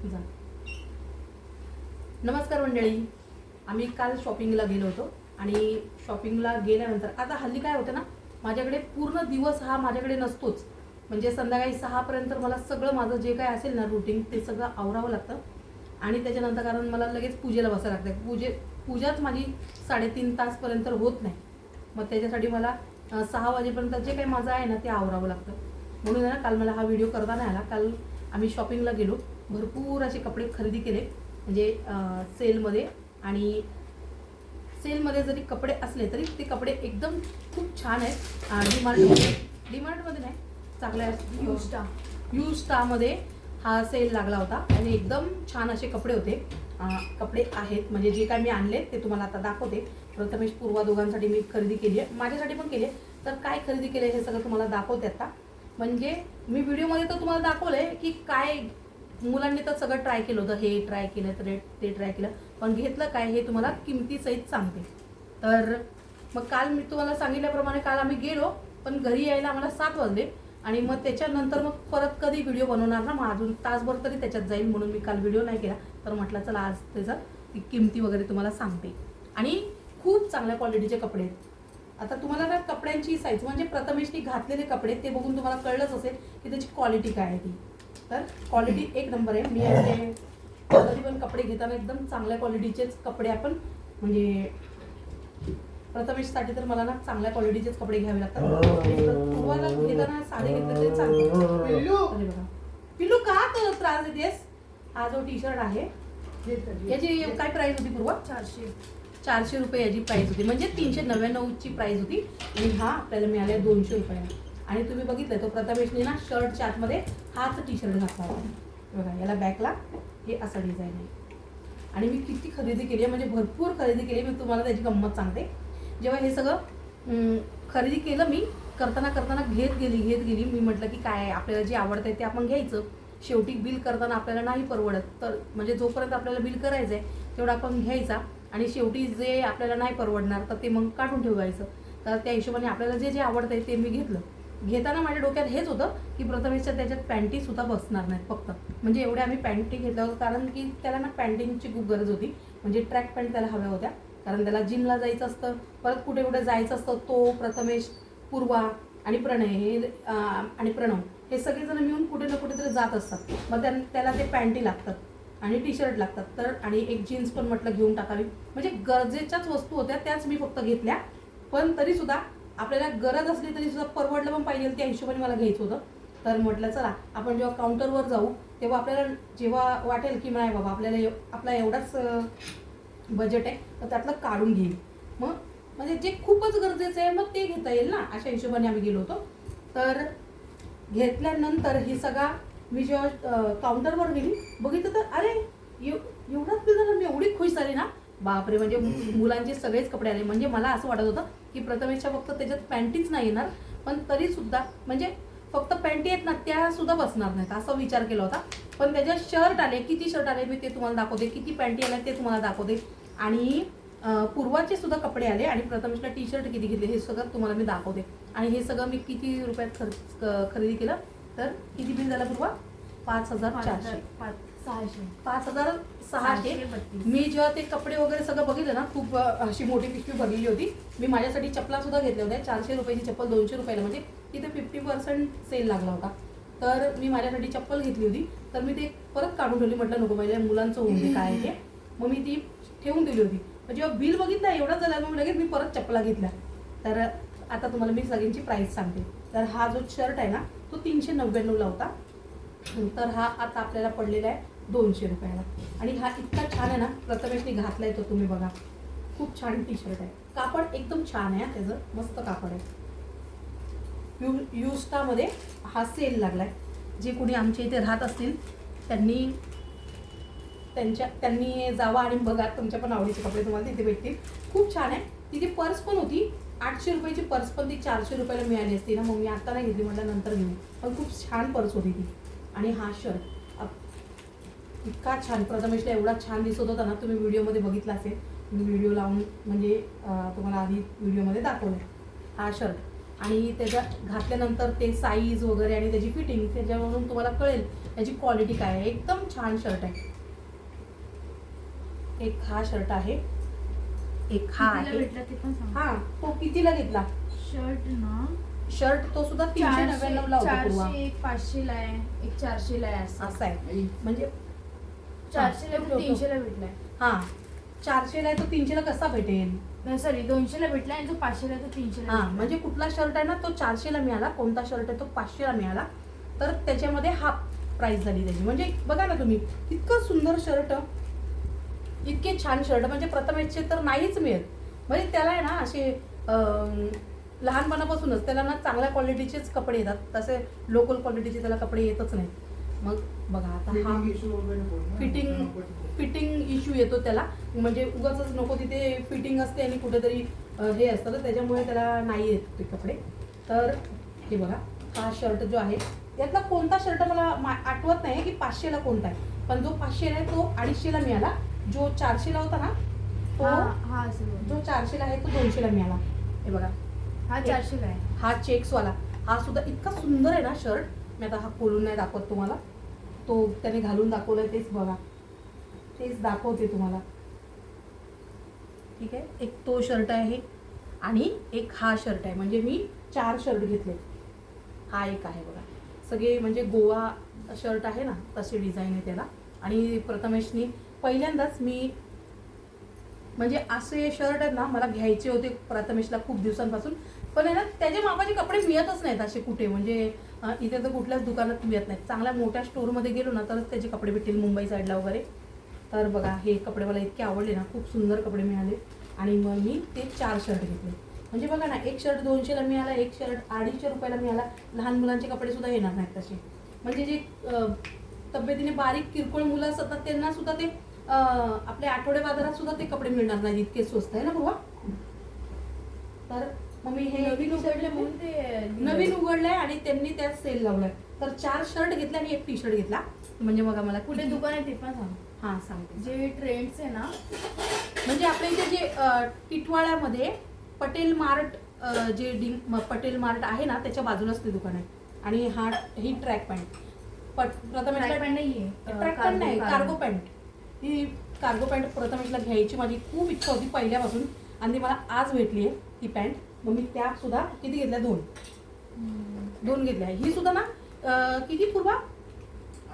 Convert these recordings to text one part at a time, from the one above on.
जा. नमस्कार मंडळी. आम्ही काल शॉपिंगला गेलो होतो आणि शॉपिंगला गेल्यानंतर आता हल्ली काय होतं ना माझ्याकडे पूर्ण दिवस हा माझ्याकडे नसतोच. म्हणजे संध्याकाळी सहापर्यंत मला सगळं माझं जे काय असेल ना रुटीन ते सगळं आवरावं लागतं. आणि त्याच्यानंतर कारण मला लगेच पूजेला बसायला लागतं. पूजे पूजाच माझी साडेतीन तासपर्यंत होत नाही. मग त्याच्यासाठी मला सहा वाजेपर्यंत जे काही माझं आहे ना ते आवरावं लागतं. म्हणून आहे ना काल मला हा व्हिडिओ करता नाही आला. काल आम्ही शॉपिंगला गेलो. भरपूर असे कपडे खरेदी केले. म्हणजे सेलमध्ये आणि सेलमध्ये जरी कपडे असले तरी ते कपडे एकदम खूप छान आहेत. डीमार्टमध्ये डीमार्टमध्ये नाही चांगल्या यू स्टार. यू स्टामध्ये हा सेल लागला होता आणि एकदम छान असे कपडे होते. अं, कपडे आहेत. म्हणजे जे काय मी आणले ते तुम्हाला आता दाखवते. प्रथमेश पूर्वा दोघांसाठी मी खरेदी केली आहे. माझ्यासाठी पण केली. आहे. तर काय खरेदी केले हे सगळं तुम्हाला दाखवते आता. म्हणजे मी व्हिडिओमध्ये तर तुम्हाला दाखवलंय की काय मुलांनी तर सगळं ट्राय केलं होतं. हे ट्राय केलं तर ते ट्राय केलं. पण घेतलं काय हे तुम्हाला किमतीसहित सांगते. तर मग काल मी तुम्हाला सांगितल्याप्रमाणे काल आम्ही गेलो पण घरी यायला आम्हाला सात वाजले. आणि मग त्याच्यानंतर मग परत कधी व्हिडिओ बनवणार ना? मग अजून तासभर तरी त्याच्यात जाईल म्हणून मी काल व्हिडिओ नाही केला. तर म्हटलं चला आज त्याचा ती किमती वगैरे तुम्हाला सांगते. आणि खूप चांगल्या क्वालिटीचे कपडे आहेत. आता तुम्हाला ना कपड्यांची साईज म्हणजे प्रथमेशनी घातलेले कपडे ते बघून तुम्हाला कळलंच असेल की त्याची क्वालिटी काय आहे ती. तर क्वालिटी एक नंबर आहे. मी असे कधी पण कपडे घेताना एकदम चांगल्या क्वालिटीचेच कपडे आपण म्हणजे प्रथमेशसाठी तर मला ना चांगल्या क्वालिटीचेच कपडे घ्यावे लागतात. पूर्वाला घेताना साधे घेतले तरी चालतात पिल्लू. अरे बघा. पिल्लू का तर त्रास देतेस? हा जो टी शर्ट आहे याची काय प्राइस होती पूर्वा? चारशे. चारशे रुपये याची प्राइस होती. म्हणजे तीनशे नव्याण्णवची प्राइस होती. आणि हा आपल्याला मिळाला दोनशे रुपयाला. आणि तुम्ही बघितलं तो प्रथमेशने ना शर्टच्या आतमध्ये हाच टी शर्ट घातला होता. बघा याला बॅकला हे असं डिझाईन आहे. आणि मी किती खरेदी केली आहे म्हणजे भरपूर खरेदी केली मी तुम्हाला त्याची गंमत सांगते. जेव्हा हे सगळं खरेदी केलं मी करताना करताना घेत गेली घेत गेली मी म्हटलं की काय आपल्याला जे आवडतं आहे ते आपण घ्यायचं. शेवटी बिल करताना आपल्याला नाही परवडत. तर म्हणजे जोपर्यंत आपल्याला बिल करायचं आहे तेवढा आपण घ्यायचा. आणि शेवटी जे आपल्याला नाही परवडणार तर ते मग काढून ठेवायचं. तर त्या हिशोबाने आपल्याला जे जे आवडतं आहे ते मी घेतलं. घेताना माझ्या डोक्यात हेच होतं की प्रथमेशच्या त्याच्यात पॅन्टी सुद्धा बसणार नाहीत फक्त. म्हणजे एवढ्या आम्ही पॅन्टी घेतल्या होतं कारण की त्याला ना पॅन्टिंगची खूप गरज होती. म्हणजे ट्रॅक पॅन्ट त्याला हव्या होत्या. कारण त्याला जिमला जायचं असतं परत कुठे कुठे जायचं असतं तो प्रथमेश पूर्वा आणि प्रणय हे आणि प्रणव हे सगळेजण मिळून कुठे ना कुठेतरी जात असतात. मग त्या त्याला ते पॅन्टी लागतात आणि टी शर्ट लागतात. तर आणि एक जीन्स पण म्हटलं घेऊन टाकावी. म्हणजे गरजेच्याच वस्तू होत्या त्याच मी फक्त घेतल्या. पण तरीसुद्धा आपल्याला गरज असली तरी सुद्धा परवडलं पण पाहिजे त्या हिशोबाने मला घ्यायचं होतं. तर म्हटलं चला आपण जेव्हा काउंटरवर जाऊ तेव्हा आपल्याला जेव्हा वाटेल की नाही बाबा आपल्याला एव- आपला एवढाच बजेट आहे तर त्यातलं काढून घेईल. मग म्हणजे जे खूपच गरजेचं आहे मग ते घेता येईल ना अशा हिशोबाने आम्ही गेलो होतो. तर घेतल्यानंतर ही सगळा मी जेव्हा काउंटरवर गेली बघितलं तर अरे एव- एवढाच बिल झालं मी एवढी खुश झाली ना बापरे म्हणजे मुलांचे सगळेच कपडे आले. म्हणजे मला असं वाटत होतं की प्रथमेशच्या फक्त त्याच्यात पॅन्टीच नाही येणार पण तरी सुद्धा म्हणजे फक्त पॅन्टी आहेत ना त्या सुद्धा बसणार नाहीत असा विचार केला होता. पण त्याच्यात शर्ट आले किती शर्ट आले मी ते तुम्हाला दाखवते किती पॅन्टी आल्या ते तुम्हाला दाखवते. आणि पूर्वाचे सुद्धा कपडे आले आणि प्रथमेशला टी शर्ट किती घेतले हे सगळं तुम्हाला मी दाखवते. आणि हे सगळं मी किती रुपयात खर्च खरेदी केलं? तर किती बिल झालं पूर्वा? पाच हजार चारशे. पाच सहाशे. पाच हजार सहाशे. मी जेव्हा ते कपडे वगैरे सगळं बघितलं ना खूप अशी मोठी पिशवी भरलेली होती. मी माझ्यासाठी चपला सुद्धा घेतल्या होत्या. चारशे रुपयाची चप्पल दोनशे रुपयाला. म्हणजे तिथे फिफ्टी पर्सेंट सेल लागला होता. तर मी माझ्यासाठी चप्पल घेतली होती. तर मी ते परत काढून ठेवली. म्हटलं नको माझ्या मुलांचं होऊन दे काय ते. मग मी ती ठेवून दिली होती. मग जेव्हा बिल बघितलं एवढंच झालं मग लगेच मी परत चपला घेतल्या तर आता तुम्हाला मी सगळ्यांची प्राईस सांगते. तर हा जो शर्ट आहे ना तो तीनशे नव्याण्णवला होता. तर हा आता आपल्याला पडलेला आहे. दोनशे रुपयाला. आणि हा इतका छान आहे ना प्रथमेशने घातलाय तो तुम्ही बघा. खूप छान टी शर्ट आहे. कापड एकदम छान आहे त्याचं. मस्त कापड आहे. यू युस्टामध्ये हा सेल लागलाय. जे कोणी आमच्या इथे राहत असतील त्यांनी त्यांच्या त्यांनी जावा आणि बघा तुमच्या पण आवडीचे कपडे तुम्हाला तिथे भेटतील. खूप छान आहे. तिथे पर्स पण होती. आठशे रुपयाची पर्स पण ती चारशे रुपयाला मिळाली असती ना मग मी आता नाही घेतली म्हटलं नंतर घेऊ पण खूप छान पर्स होती ती. आणि हा शर्ट इतका छान प्रथमेशला एवढा छान दिसत होता ना तुम्ही व्हिडिओमध्ये बघितला असेल. मी व्हिडिओ लावून म्हणजे तुम्हाला आधी व्हिडिओमध्ये दाखवलं. हा शर्ट आणि त्याच्या घातल्यानंतर ते साईज वगैरे आणि त्याची फिटिंग त्याच्यावरून तुम्हाला कळेल याची क्वालिटी काय आहे. एकदम छान शर्ट आहे. एक हा शर्ट आहे. एक हा आहे. हा तो कितीला घेतला? शर्ट ना? शर्ट तो सुद्धा तीनशे नव्याण्णव ला चारशे एक पाचशेला आहे. एक चारशेला आहे असं. असं आहे. म्हणजे चारशेला पण तीनशेला भेटलाय. हा. चारशेला आहे तो तीनशेला कसा भेटेल? सॉरी दोनशेला भेटला आणि जो पाचशेला आहे तो तीनशेला हा. म्हणजे कुठला शर्ट आहे ना तो चारशेला मिळाला. कोणता शर्ट आहे तो पाचशेला मिळाला. तर त्याच्यामध्ये हाफ प्राइस झाली त्याची. म्हणजे बघा ना तुम्ही इतकं सुंदर शर्ट. इतके छान शर्ट. म्हणजे प्रथमेशचे तर नाहीच मिळत. म्हणजे त्याला आहे ना असे लहानपणापासूनच त्याला ना चांगल्या क्वालिटीचेच कपडे येतात. तसे लोकल क्वालिटीचे त्याला कपडे येतच नाही मग बघा आता हा फिटिंग. फिटिंग इश्यू येतो त्याला. म्हणजे उगाच नको तिथे फिटिंग असते आणि कुठेतरी हे असतं. तर त्याच्यामुळे त्याला नाही येत ते कपडे. तर हे बघा हा शर्ट जो आहे यातला कोणता शर्ट मला आठवत नाही की पाचशेला कोणता आहे. पण जो पाचशेला आहे तो अडीचशेला मिळाला. जो चारशेला होता ना हा तो हा. जो चारशेला आहे तो दोनशेला मिळाला. हे बघा. हा चारशेला आहे. हा चेक्सवाला. हा सुद्धा इतका सुंदर आहे ना शर्ट मी आता हा खोलून नाही दाखवत तुम्हाला. तो त्याने घालून दाखवलाय तेच बघा. तेच दाखवते तुम्हाला. ठीक आहे? एक तो शर्ट आहे आणि एक हा शर्ट आहे. म्हणजे मी चार शर्ट घेतले. हा एक आहे बघा. सगळे म्हणजे गोवा शर्ट आहे ना तशी डिझाईन आहे त्याला. आणि प्रथमेशनी पहिल्यांदाच मी म्हणजे असे शर्ट आहेत ना मला घ्यायचे होते प्रथमेशला खूप दिवसांपासून. पण आहे ना त्याच्या मापाचे कपडे मिळतच नाहीत असे कुठे. म्हणजे इथे तर कुठल्याच दुकानात मिळत नाहीत चांगल्या मोठ्या स्टोरमध्ये गेलो ना तरच त्याचे कपडे भेटतील मुंबई साईडला वगैरे. तर बघा हे कपडे मला इतके आवडले ना खूप सुंदर कपडे मिळाले. आणि मग मी ते चार शर्ट घेतले. म्हणजे बघा ना एक शर्ट दोनशेला मिळाला एक शर्ट अडीचशे रुपयाला मिळाला. लहान मुलांचे कपडे सुद्धा येणार नाहीत तसे. म्हणजे जे तब्येतीने बारीक किरकोळ मुलं असतात ना त्यांना सुद्धा ते आपल्या आठवडे बाजारात सुद्धा ते कपडे मिळणार नाहीत. इतके स्वस्त आहे ना बुवा? तर मी हे नवीन. उघडले म्हणून ते नवीन उघडलंय आणि त्यांनी त्यात सेल लावलाय. तर चार शर्ट घेतले आणि एक टी शर्ट घेतला. म्हणजे बघा मला कुठे दुकान आहे ते पण सांग. हा सांगते. जे ट्रेंड्स आहे ना म्हणजे आपल्या इथे जे टिटवाळ्यामध्ये Patel mart J D Patel mart आहे ना त्याच्या बाजूलाच ते दुकान आहे. आणि हा ही ट्रॅक पॅन्ट पट प्रथमेशला ट्रॅक पॅन्ट नाहीये. ट्रॅक पॅन्ट नाही कार्गो पॅन्ट ही कार्गो पॅन्ट प्रथमेशला घ्यायची माझी खूप इच्छा होती पहिल्यापासून. आणि ती मला आज भेटली आहे ही पॅन्ट मग मी त्या सुद्धा किती घेतल्या? दोन. दोन घेतल्या. ही सुद्धा ना अ, किती पूर्वा?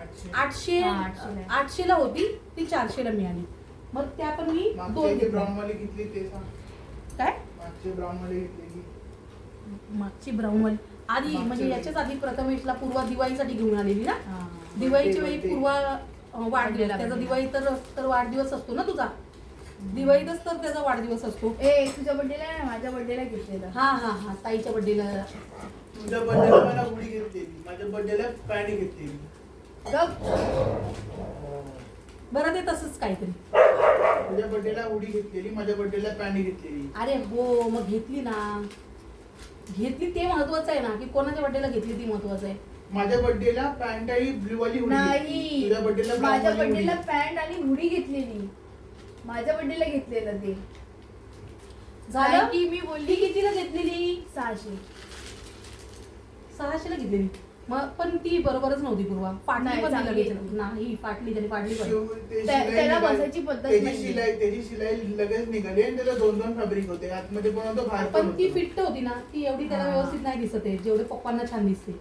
आठशे. आठशे हा, आठशेला. आठशेला होती. ती चारशेला मिळाली. मग त्या पण मी दोन घेतल्या. ब्राऊन वाली घेतली ते सांग. काय? मागचे ब्राऊन वाली मागची वाली आधी म्हणजे. याच्याच आधी प्रथमेशला पूर्वा दिवाळीसाठी घेऊन आलेली ना? हा. दिवाळीच्या ते- वेळी पूर्वा अं, वाढदिवस वाढलेला त्याचा. दिवाळी तर तर वाढदिवस असतो ना तुझा? दिवाळीतच तर त्याचा वाढदिवस असतो ए तुझ्या बर्थडेला नाही माझ्या बर्थडेला घेतलेलं हा हा हा ताईच्या बड्डेला तुझ्या बर्थडेला मला हुडी घेतलेली माझ्या बर्थडेला घेतलेली गप बरं ते तसंच काहीतरी तुझ्या बर्थडेला हुडी घेतलेली माझ्या बर्थडेला पॅन्ट घेतलेली अरे हो मग घेतली ना घेतली ते महत्वाचं आहे ना की कोणाच्या बड्डेला घेतली ती महत्वाचं आहे माझ्या बर्थडेला पॅन्ट आणि ब्ल्यू वाली घेतली. नाही तुझ्या बर्थडेला माझ्या बर्थडेला पॅन्ट आणि हुडी घेतलेली माझ्या बर्थडेला घेतलेलं ते. झालं? की मी ती बोलली कितीला घेतलेली? सहाशे. सहाशेला घेतलेली. मग पण ती बरोबरच नव्हती पूर्वा. फाटली नाही, पण नाही चांगली लगेच. आहे. नाही फाटली त्याने फाटली पण. त्या- त्याला बसायची पद्धत त्याची नाहीये. शिलाई त्याची शिलाई लगेच निघाली आणि त्याला दोन दोन फॅब्रिक होते. आतमध्ये पण होतं? बाहेर पण ती होतं. फिट होती ना ती एवढी त्याला हा. व्यवस्थित नाही दिसत आहे. जेवढे पप्पांना छान दिसते.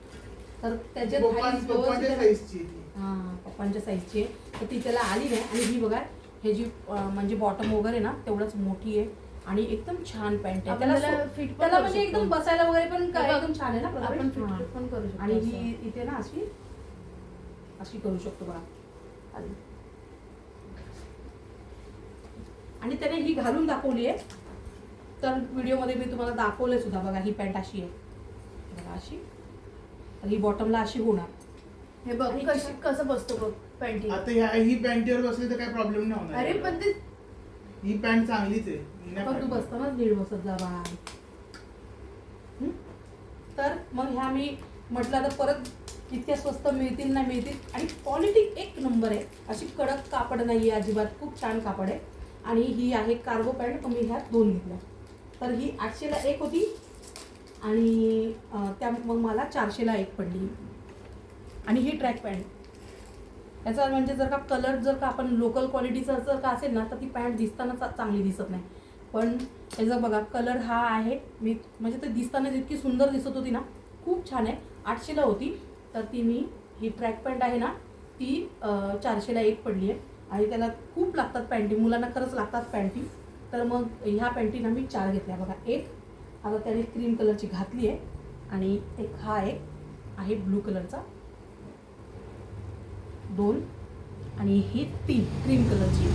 तर त्याच्यात पप्पा- height पप्पाच्या व्यवस्थित- साईजची ती. हा पप्पांच्या साईजची आहे. तर ती त्याला आली नाही. आणि ही बघा हे जी म्हणजे बॉटम वगैरे ना तेवढंच मोठी आहे. आणि एकदम छान पॅन्ट आहे. त्याला पण त्याला म्हणजे एकदम. बसायला वगैरे पण एकदम छान आहे ना आपण. फिट पण करू शकतो आणि. ही इथे ना अशी अशी करू शकतो बघा. आणि त्याने ही घालून दाखवली आहे. तर व्हिडिओमध्ये मी तुम्हाला दाखवले सुद्धा बघा ही पॅन्ट अशी आहे. बघा अशी. ही बॉटमला अशी होणार. हे बघ कशी कसं बसतो बघ. पॅन्टी आता ह्या ही पॅन्टीवर बसली तर काही प्रॉब्लेम नाही होणार. अरे पण ते ही पॅन्ट चांगलीच आहे. ही नाही पण तू. बसतानाच नीट बसत जा बाळा. हं? तर मग ह्या मी म्हटलं आता परत इतक्या स्वस्त मिळतील ना मिळतील. आणि क्वालिटी एक नंबर आहे. अशी कडक कापड नाही आहे अजिबात. खूप छान कापड आहे. आणि ही आहे कार्गो पॅन्ट पण मी ह्या दोन घेतल्या. तर ही आठशेला एक होती. आणि अं, त्या मग मला चारशेला एक पडली. आणि ही ट्रॅक पॅन्ट याचा म्हणजे जर का कलर जर का आपण लोकल क्वालिटीचा जर का असेल ना तर ती पॅन्ट दिसताना चांगली दिसत नाही. पण याचा बघा कलर हा आहे. मी म्हणजे ते दिसताना जितकी सुंदर दिसत होती ना खूप छान आहे. आठशेला होती. तर ती मी ही ट्रॅक पॅन्ट आहे ना ती चारशेला एक पडली आहे. आणि त्याला खूप लागतात पॅन्टी मुलांना खरंच लागतात पॅन्टी तर मग ह्या पॅन्टीना मी चार घेतल्या. बघा एक. आता त्याने क्रीम कलरची घातली आहे. आणि एक हा एक आहे ब्लू कलरचा दोन आणि ही तीन क्रीम कलरची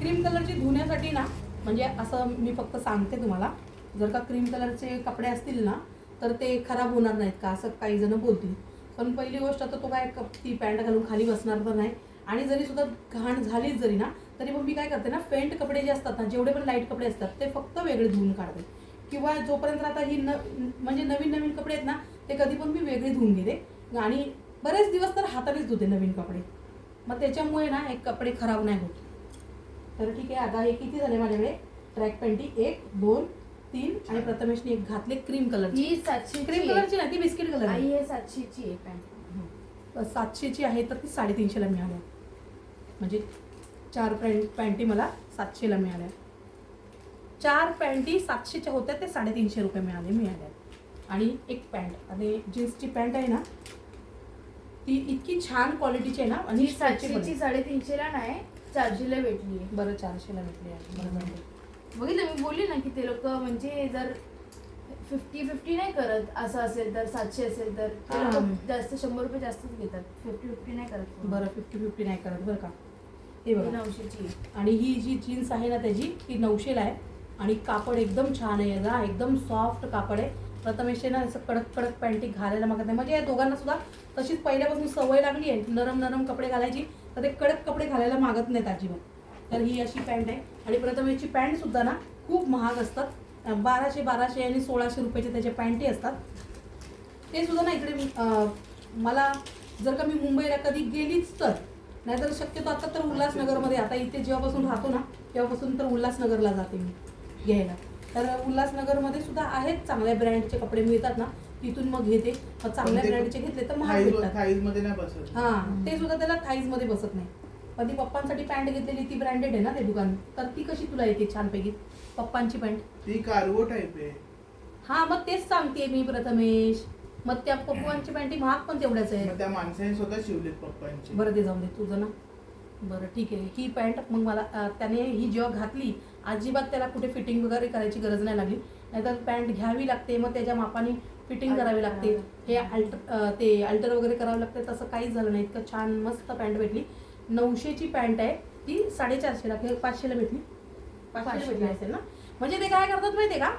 क्रीम कलरची धुण्यासाठी ना म्हणजे असं मी फक्त सांगते तुम्हाला जर का क्रीम कलरचे कपडे असतील ना तर ते खराब होणार नाहीत का असं काही जण बोलतील. पण पहिली गोष्ट तर तो काय कप ती पॅन्ट घालून खाली बसणार तर नाही. आणि जरी सुद्धा घाण झालीच जरी ना तरी पण मी काय करते ना फेंट कपडे जे असतात ना जेवढे पण लाइट कपडे असतात ते फक्त वेगळे धुवून काढते. किंवा जोपर्यंत आता ही न म्हणजे नवीन नवीन कपडे आहेत ना ते कधी पण मी वेगळे धुवून घेते. आणि बरेच दिवस तर हातानेच धुते नवीन कपडे. मग त्याच्यामुळे ना एक कपडे खराब नाही होत. तर ठीक आहे आता हे किती झाले माझ्याकडे? ट्रॅक पॅन्टी एक दोन तीन आणि प्रथमेशने एक घातले क्रीम कलरची. ही सातशे क्रीम कलरची नाही ती बिस्किट कलर आई हे सातशेची आहे पॅन्ट. सातशेची आहे तर ती साडेतीनशेला मिळाल्या. म्हणजे चार पॅन्ट पॅन्टी मला सातशेला मिळाल्या. चार पॅन्टी सातशेच्या होत्या ते साडेतीनशे रुपये मिळाले मिळाल्या. आणि एक पॅन्ट. आणि जीन्सची पॅन्ट आहे ना ती इतकी छान क्वालिटीची आहे ना आणि stretchable सातशेची. साडेतीनशेला नाही चारशेला भेटली आहे. बरं चारशेला भेटली आहे. बरं. बघितलं मी बोलली ना की ते लोक म्हणजे जर फिफ्टी फिफ्टी नाही करत असं असेल तर सातशे असेल तर ते. लोक जास्त शंभर रुपये जास्तच घेतात. फिफ्टी फिफ्टी नाही करत बरं फिफ्टी फिफ्टी नाही करत बरं का? हे बघा. नऊशेची. आणि ही जी जीन्स आहे ना त्याची ती नऊशेला आहे. आणि कापड एकदम छान आहे याचा एकदम सॉफ्ट कापड आहे. प्रथमेशने ना असं कडक कडक पॅन्टी घालायला मागत नाही. म्हणजे या दोघांना सुद्धा तशीच पहिल्यापासून सवय लागली आहे. नरम नरम कपडे घालायची तर ते कडक कपडे घालायला मागत नाहीत अजिबात. तर ही अशी पॅन्ट आहे. आणि प्रथमेशची पॅन्ट सुद्धा ना खूप महाग असतात. बाराशे बाराशे आणि सोळाशे रुपयाचे त्याचे पॅन्टी असतात. ते सुद्धा ना इकडे मला जर का मी मुंबईला कधी गेलीच तर नाहीतर शक्यतो आता तर उल्हासनगरमध्ये आता इथे जेव्हापासून राहतो ना तेव्हापासून तर उल्हासनगरला जाते मी घ्यायला. तर उल्हासनगरमध्ये सुद्धा आहेत चांगल्या ब्रँडचे कपडे मिळतात ना तिथून मग घेते. मग चांगल्या ब्रँडचे घेतले तर महाग भेटतात. मध्ये नाही बसत. हा ते सुद्धा त्याला थाईजमध्ये बसत नाही. पण ती पप्पांसाठी पॅन्ट घेतलेली ती ब्रँडेड आहे ना ते दुकान. तर ती कशी तुला येते छानपैकी? पप्पांची पॅन्ट. ती कार्गो टाईप आहे. हा मग तेच सांगते मी प्रथमेश. मग त्या पप्पांची पॅन्टी महाग पण तेवढ्याच आहे त्या माणसाने स्वतः शिवलेत पप्पांची. बरं ते जाऊन दे तुझं ना. बरं ठीक आहे. ही पॅन्ट मग मला त्याने ही जेव्हा घातली अजिबात त्याला कुठे फिटिंग वगैरे करायची गरज नाही लागली. नाहीतर पॅन्ट घ्यावी लागते मग त्याच्या मापाने फिटिंग करावी लागते. हे अल्टर ते अल्टर वगैरे करावं लागते तसं काहीच झालं नाही. इतकं छान मस्त पॅन्ट भेटली. नऊशेची पॅन्ट आहे ती साडेचारशेला किंवा पाचशेला भेटली. पाचशेला पाचशेला. भेटली असेल ना? म्हणजे ते काय करतात माहिती आहे का?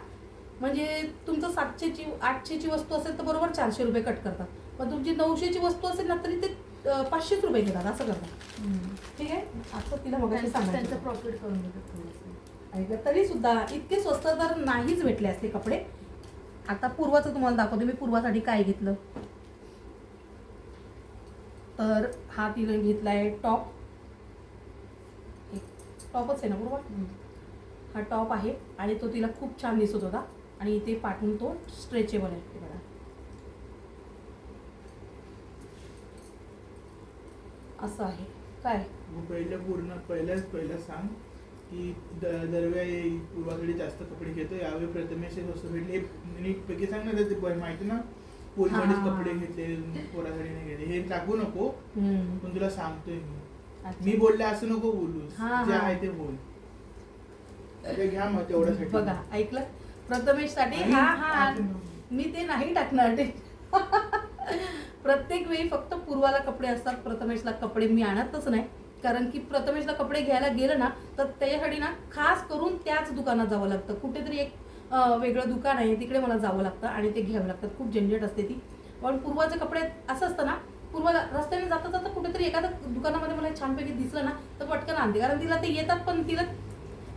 म्हणजे तुमचं सातशेची आठशेची वस्तू असेल तर बरोबर चारशे रुपये कट करतात. पण तुमची नऊशेची वस्तू असेल ना तरी ते पाचशेच रुपये घेतात असं करतात. ठीक आहे? असं तिला मग त्यांचं सांगायचं त्यांचं प्रॉफिट करून घेतात ऐकलं तरी सुद्धा इतके स्वस्त तर नाहीच भेटले असते कपडे. आता पूर्वाचं तुम्हाला दाखवते मी पूर्वासाठी काय घेतलं? तर हा तिने घेतलाय टॉप. टॉपच आहे ना पूर्वा? हा टॉप आहे आणि तो तिला खूप छान दिसत होता. आणि इथे पाठवून तो स्ट्रेचेबल आहे बघा. असं आहे. काय? पहिलं पूर्ण पहिल्याच पहिलं सांग. की दरवेळी पूर्वाकडे जास्त कपडे घेतो. यावेळी प्रथमेश स्वस्त भेटले. हे नीटपैकी सांग ना ब- माहिती ना? पोरीसाठीच हा. कपडे घेतले पोरासाठी नाही घेतले. हे टाकू नको. पण तुला सांगतोय मी. मी बोलले असं नको बोलूस. हा, जे हा. आहे ते बोल. ते घ्या मग तेवढ्यासाठी. बघा ऐकलं? प्रथमेशसाठी आणि हा हा. आपण- मी ते नाही टाकणार ते. प्रत्येक वेळी फक्त पूर्वाला कपडे असतात. प्रथमेशला कपडे मी आणतच नाही. कारण की प्रथमेशला कपडे घ्यायला गेलं ना तर त्याच्यासाठी ना खास करून त्याच दुकानात जावं लागतं. कुठेतरी एक वेगळं दुकान आहे तिकडे मला जावं लागतं आणि ते घ्यावं लागतं. खूप झंझट असते ती. पण पूर्वाचे कपडे असं असतं ना पूर्वाला रस्त्याने जाता जाता कुठेतरी एखाद्या दुकानामध्ये मला छानपैकी दिसलं ना तर पटकन आणते. कारण तिला ते येतात पण तिला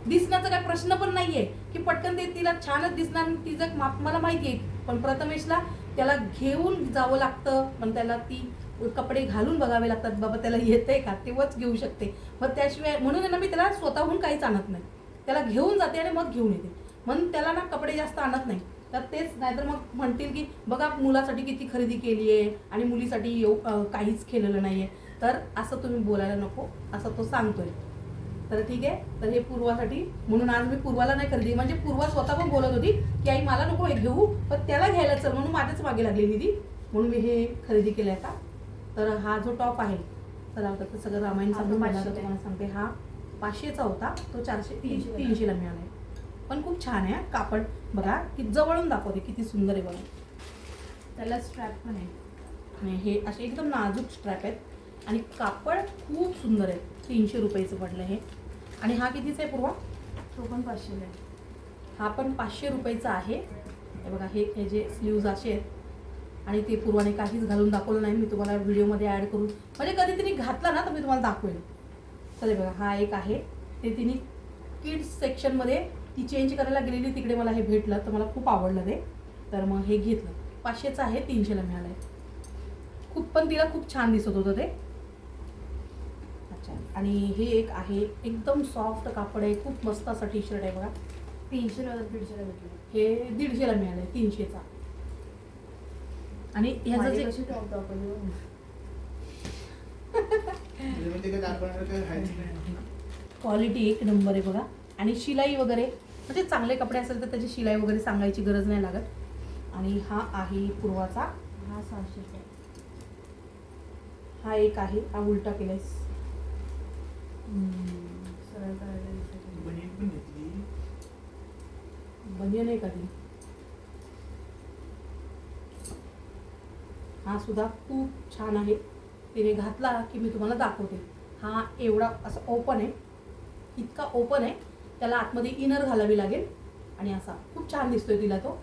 दिसण्याचा काय प्रश्न पण नाही आहे की पटकन ते तिला छानच दिसणार आणि तिचं माप मला माहिती आहे. पण प्रथमेशला त्याला घेऊन जावं लागतं पण त्याला ती कपडे घालून बघावे लागतात बाबा त्याला येते का? तेव्हाच घेऊ शकते. मग त्याशिवाय म्हणून आहे ना मी त्याला स्वतःहून काहीच आणत नाही. त्याला घेऊन जाते आणि मग घेऊन येते. म्हणून त्याला ना कपडे जास्त आणत नाही. तर तेच नाहीतर मग म्हणतील की बघा मुलासाठी किती खरेदी केली आहे आणि मुलीसाठी येऊ काहीच केलेलं नाही आहे तर असं तुम्ही बोलायला नको. असं तो सांगतोय. तर ठीक आहे. तर हे पूर्वासाठी म्हणून आज मी पूर्वाला नाही खरेदी म्हणजे पूर्वा स्वतः पण बोलत होती की आई मला नको हे घेऊ पण त्याला घ्यायला चल. म्हणून माझ्याच मागे लागली निधी. म्हणून मी हे खरेदी केलं आहे का तर हा जो टॉप आहे तर आता ते सगळं रामायण सांगून तुम्हाला सांगते. हा पाचशेचा होता तो चारशे तीनशेला. तीनशेला मिळाला आहे पण खूप छान आहे. कापड. बघा की जवळून दाखवते किती सुंदर आहे बघा. त्याला स्ट्रॅप पण आहे. आणि हे असे एकदम नाजूक स्ट्रॅप आहेत. आणि कापड खूप सुंदर आहे. तीनशे रुपयाचं पडलं हे. आणि हा कितीचा आहे पूर्वा? तो पण पाचशेला आहे. हा पण पाचशे रुपयाचा आहे. हे बघा हे हे जे स्लीव्ज असे आहेत आणि ते पूर्वाने काहीच घालून दाखवलं नाही मी तुम्हाला व्हिडिओमध्ये ॲड करून म्हणजे कधी तिने घातला ना तर मी तुम्हाला दाखवेल तर हे बघा हा एक आहे. ते तिने किड्स सेक्शनमध्ये ती चेंज करायला गेलेली तिकडे मला हे भेटलं तर मला खूप आवडलं ते. तर मग हे घेतलं. पाचशेचं आहे तीनशेला मिळालं आहे खूप पण तिला खूप छान दिसत होतं ते. अच्छा. आणि हे एक आहे एकदम सॉफ्ट कापड आहे खूप मस्त असा टी शर्ट आहे बघा. तीनशेला होता दीडशेला भेटलं. हे दीडशेला मिळालंय तीनशेचा. आणि ह्याचं जे नाही क्वालिटी एक नंबर आहे बघा. आणि शिलाई वगैरे म्हणजे चांगले कपडे असेल तर त्याची शिलाई वगैरे सांगायची गरज नाही लागत. आणि हा आहे पूर्वाचा. हा सहाशेचा आहे हा एक आहे हा उलटा केलाय नाही. बनियन आहे का ती हा सुद्धा खूप छान आहे. तिने घातला की मी तुम्हाला दाखवते. हा एवढा असा ओपन आहे. इतका ओपन आहे. त्याला आतमध्ये इनर घालावी लागेल. आणि असा खूप छान दिसतोय तिला तो.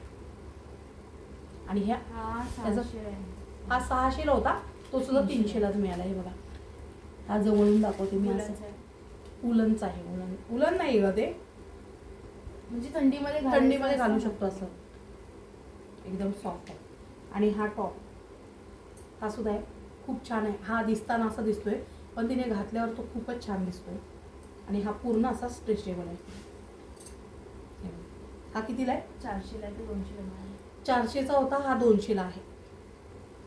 आणि ह्या हा त्याचं- हा सहाशेला होता. तो सुद्धा तीनशेला. तीनशेलाच मिळाला हे बघा. हा जवळून दाखवते मी असं. उलनचा आहे. उलन उलन नाही ग ते. म्हणजे थंडीमध्ये थंडीमध्ये घालू. शकतो असं. एकदम सॉफ्ट आहे. आणि हा टॉप हा सुद्धा आहे खूप छान आहे. हा दिसताना असा दिसतोय पण तिने घातल्यावर तो खूपच छान दिसतोय. आणि हा पूर्ण असा स्ट्रेचेबल आहे. हे कितीला आहे? चारशेला आहे ते दोनशेला. चारशेचा होता हा दोनशेला आहे.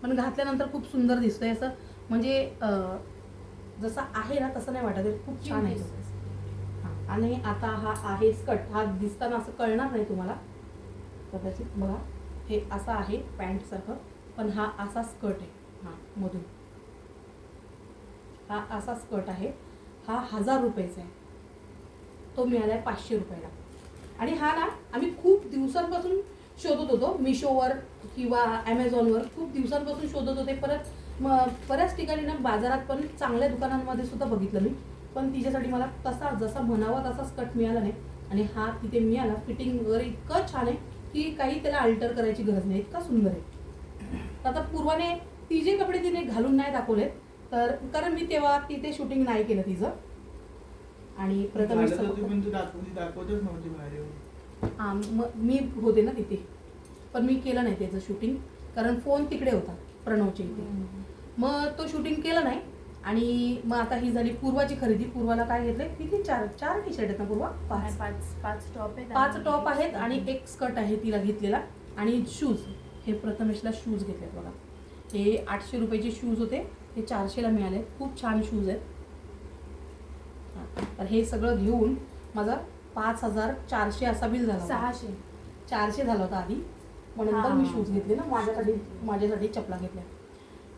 पण घातल्यानंतर खूप सुंदर दिसतोय असं. म्हणजे जसा आहे ना तसं नाही वाटत. खूप छान आहे. हा, आणि आता हा आहे स्कर्ट. हा दिसताना असं कळणार नाही तुम्हाला. कदाचित बघा. हे असं आहे पॅन्टसारखं. पण हा असा स्कर्ट आहे. हा मधून. हा असा स्कर्ट आहे. हा हजार रुपयेचा आहे. तो मिळाला आहे पाचशे रुपयाला. आणि हा ना आम्ही खूप दिवसांपासून शोधत होतो. मिशोवर किंवा ॲमेझॉनवर खूप दिवसांपासून शोधत होते. परत म बऱ्याच ठिकाणी ना बाजारात पण चांगल्या दुकानांमध्ये सुद्धा बघितलं मी. पण तिच्यासाठी मला तसा जसा म्हणावा तसा स्कर्ट मिळाला नाही. आणि हा तिथे मिळाला. फिटिंग वगैरे इतकं छान आहे की काही त्याला अल्टर करायची गरज नाही. इतका सुंदर आहे. तर आता पूर्वाने तिचे कपडे तिने घालून नाही दाखवलेत. तर कारण मी तेव्हा तिथे शूटिंग नाही केलं तिचं. आणि येऊन. हा मग मी होते ना तिथे. पण मी केलं नाही त्याचं शूटिंग कारण फोन तिकडे होता प्रणवच्या इथे. मग तो शूटिंग केलं नाही. आणि मग आता ही झाली पूर्वाची खरेदी. पूर्वाला काय घेतलंय? किती? चार चार टी शर्ट आहेत ना पूर्वा? पाच. पाच पाच टॉप आहेत पाच आणि टॉप एक आहेत आणि. एक स्कर्ट आहे तिला घेतलेला. आणि शूज हे प्रथमेशला शूज घेतलेत बघा. हे आठशे रुपयाचे शूज होते. हे चारशेला मिळाले. खूप छान शूज आहेत. हा, तर हे सगळं घेऊन माझा पाच हजार चारशे असा बिल झाला. सहाशे. चारशे झाला होता आधी. मग नंतर. मी शूज घेतले ना माझ्यासाठी माझ्यासाठी चपला घेतल्या.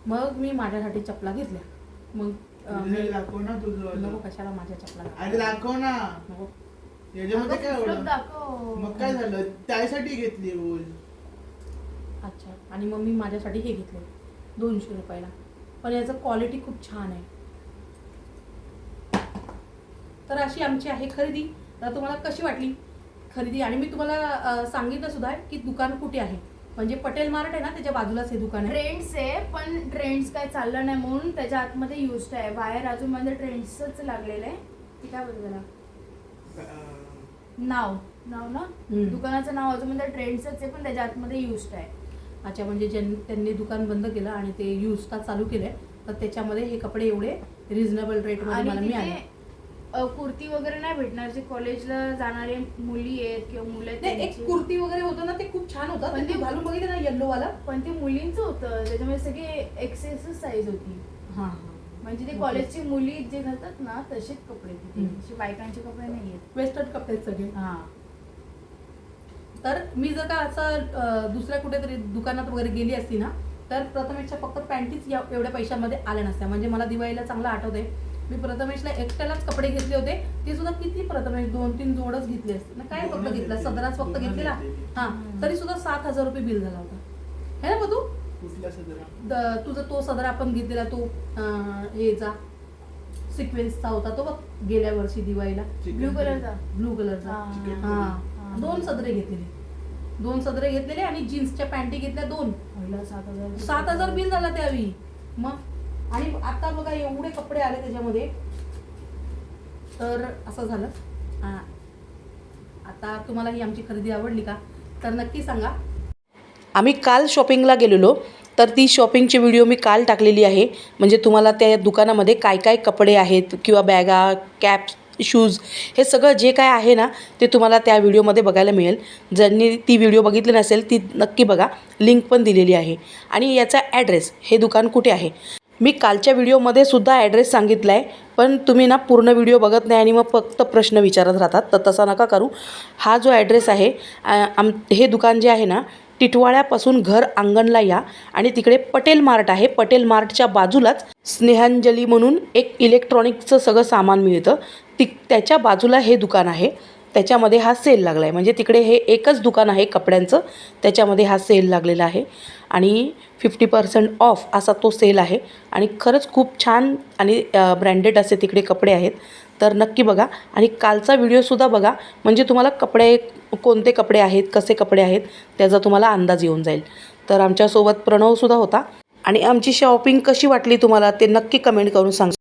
मग मी माझ्यासाठी चपला घेतल्या. मग अं, तुझं मी- दाखव ना तुझं नको वालं. कशाला माझ्या चपला? अरे दाखव ना. नको. याच्यामध्ये काय अगं, एवढं? दाखव. मग काय झालं? त्यासाठी घेतली बोल. अच्छा. आणि मग मी माझ्यासाठी हे घेतले. दोनशे रुपयाला. पण याचं क्वालिटी खूप छान आहे. तर अशी आमची आहे खरेदी. तर तुम्हाला कशी वाटली खरेदी? आणि मी तुम्हाला सांगितलं सुद्धा आहे की दुकान कुठे आहे. म्हणजे पटेल मार्ट आहे ना त्याच्या बाजूलाच हे दुकान आहे. ट्रेंड्स आहे पण ट्रेंड्स काय चाललं नाही म्हणून त्याच्या आतमध्ये युज आहे. बाहेर अजून मध्ये ट्रेंड्सच लागलेलं आहे. ते काय बोलतो नाव. नाव ना. दुकानाचं नाव अजून मध्ये ट्रेंड्सच आहे पण त्याच्या आतमध्ये युज आहे. अच्छा म्हणजे ज्यां त्यांनी दुकान बंद केलं आणि ते यूज का चालू केलंय तर त्याच्यामध्ये हे कपडे एवढे रिझनेबल रेटमध्ये मला मिळाले. तिथे कुर्ती वगैरे नाही भेटणार जे कॉलेजला जाणारे मुली आहेत किंवा मुलं आहेत नाही एक त्यांची. कुर्ती वगैरे होतं ना ते खूप छान होतं. पण ते घालून बघितलं ना येल्लो वाला पण ते मुलींचं होतं त्याच्यामध्ये सगळी एक्सेस साईज होती. हां म्हणजे ते कॉलेजची मुली जे घालतात ना तसेच कपडे तिथे. हम्म. असे बायकांचे कपडे नाही आहेत वेस्टर्न कपडे आहेत सगळे. हा. तर मी जर का असं दुसऱ्या कुठेतरी दुकानात वगैरे गेली असती ना तर प्रथमेशच्या फक्त पॅन्टीच या एवढ्या पैशामध्ये आल्या नसत्या. म्हणजे मला दिवाळीला चांगलं आठवतंय. मी प्रथमेशला एकट्यालाच कपडे घेतले होते. ते सुद्धा किती प्रथमेश दोन तीन जोडच घेतले असते. ना काय फक्त घेतला. सदराच फक्त घेतलेला. हा. तरी सुद्धा सात हजार रुपये बिल झाला होता. है ना सदरा? द- तुझा तो सदर आपण घेतलेला तो हेचा सिक्वेन्सचा होता तो बघ गेल्या वर्षी दिवाळीला. ब्लू. कलरचा. ब्लू कलरचा. हा. दोन सदरे घेतलेले. दोन सदरे घेतलेले आणि जीन्सच्या पॅन्टी घेतल्या दोन. सात हजार. सात हजार बिल झाला त्यावेळी मग? आणि आता बघा एवढे कपडे आले त्याच्यामध्ये. तर असं झालं. हा. आता तुम्हाला ही आमची खरेदी आवडली का? तर नक्की सांगा. आम्ही काल शॉपिंगला गेलेलो. तर ती शॉपिंगची व्हिडिओ मी काल टाकलेली आहे. म्हणजे तुम्हाला त्या दुकानामध्ये काय काय कपडे आहेत किंवा बॅगा कॅप्स शूज हे सगळं जे काय आहे ना ते तुम्हाला त्या व्हिडिओमध्ये बघायला मिळेल. ज्यांनी ती व्हिडिओ बघितली नसेल ती नक्की बघा. लिंक पण दिलेली आहे. आणि याचा ॲड्रेस हे दुकान कुठे आहे? मी कालच्या व्हिडिओमध्ये सुद्धा ॲड्रेस सांगितला आहे पण तुम्ही ना पूर्ण व्हिडिओ बघत नाही आणि मग फक्त प्रश्न विचारत राहतात तर तसा नका करू. हा जो ॲड्रेस आहे आम हे दुकान जे आहे ना टिटवाळ्यापासून घर अंगणला या आणि तिकडे पटेल मार्ट आहे. पटेल मार्टच्या बाजूलाच स्नेहांजली म्हणून एक इलेक्ट्रॉनिकचं सगळं सामान मिळतं. ती त्याच्या बाजूला हे दुकान आहे. त्याच्यामध्ये हा सेल लागला आहे म्हणजे तिकडे हे एकच दुकान आहे कपड्यांचं. त्याच्यामध्ये हा सेल लागलेला आहे. आणि फिफ्टी पर्सेंट ऑफ असा तो सेल आहे. आणि खरंच खूप छान आणि ब्रँडेड असे तिकडे कपडे आहेत. तर नक्की बघा. आणि कालचा व्हिडिओसुद्धा बघा. म्हणजे तुम्हाला कपडे कोणते कपडे आहेत कसे कपडे आहेत त्याचा तुम्हाला अंदाज येऊन जाईल. तर आमच्यासोबत प्रणवसुद्धा होता. आणि आमची शॉपिंग कशी वाटली तुम्हाला ते नक्की कमेंट करून सांग.